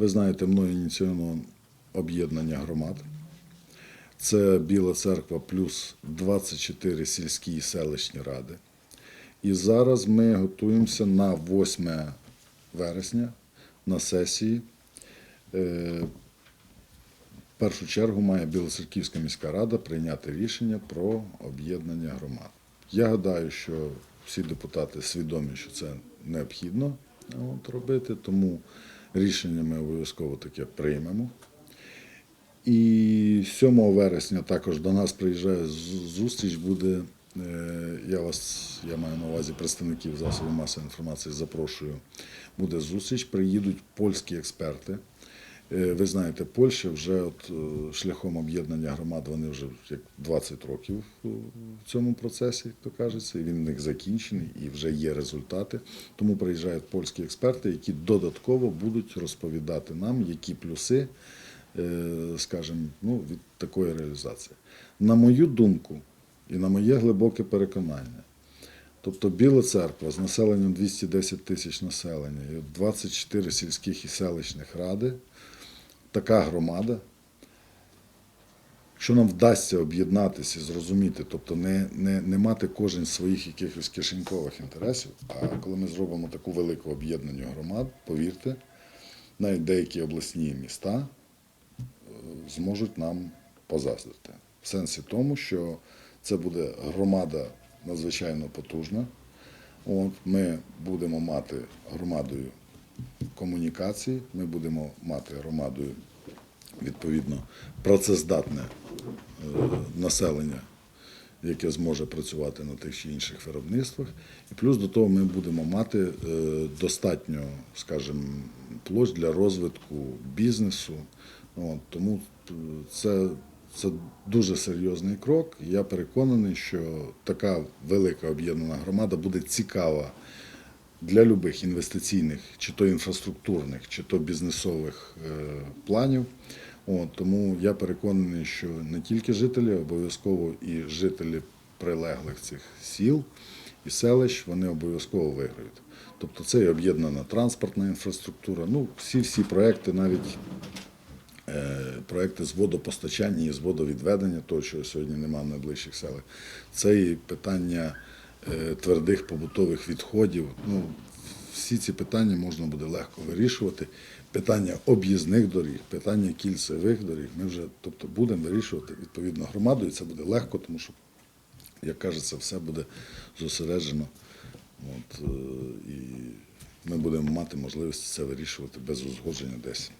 Ви знаєте, мною ініційовано об'єднання громад. Це Біла церква плюс 24 сільські і селищні ради. І зараз ми готуємося на 8 вересня на сесії. Е, В першу чергу має Білоцерківська міська рада прийняти рішення про об'єднання громад. Я гадаю, що всі депутати свідомі, що це необхідно от, робити, тому рішення ми обов'язково таке приймемо. І 7 вересня також до нас приїжджає зустріч. Буде е, я вас, я маю на увазі представників засобів масової інформації, запрошую. Буде зустріч. Приїдуть польські експерти. Е, Ви знаєте, Польща вже от е, шляхом об'єднання громад, вони вже як 20 років е, в цьому процесі, як то кажеться, і він в них закінчений і вже є результати. Тому приїжджають польські експерти, які додатково будуть розповідати нам, які плюси, скажімо, ну, від такої реалізації. На мою думку і на моє глибоке переконання, Тобто Біла церква з населенням 210 тисяч населення, і 24 сільських і селищних ради, така громада. Якщо нам вдасться об'єднатися зрозуміти, тобто не, не, не мати кожен своїх якихось кишенькових інтересів, а коли ми зробимо таку велику об'єднання громад, повірте, навіть деякі обласні міста е, зможуть нам позаздрити. В сенсі тому, що це буде громада надзвичайно потужна. От, ми будемо мати громадою комунікації, ми будемо мати громадою відповідно працездатне е, населення, яке зможе працювати на тих чи інших виробництвах. І плюс до того ми будемо мати е, достатньо, скажімо, площ для розвитку бізнесу. Тому це, це дуже серйозний крок. Я переконаний, що така велика об'єднана громада буде цікава для любих інвестиційних, чи то інфраструктурних, чи то бізнесових е, планів. От, тому я переконаний, що не тільки жителі, обов'язково і жителі прилеглих цих сіл і селищ вони обов'язково виграють. Тобто це і об'єднана транспортна інфраструктура. Ну, всі всі проекти, навіть е, проекти з водопостачання і з водовідведення, того, що сьогодні немає в найближчих селах. Це і питання твердих побутових відходів. Ну, всі ці питання можна буде легко вирішувати. Питання об'їзних доріг, питання кільцевих доріг. Ми вже тобто, будемо вирішувати відповідно громадою. Це буде легко, тому що, як кажеться, все буде зосереджено. От, е, і ми будемо мати можливість це вирішувати без узгодження десь.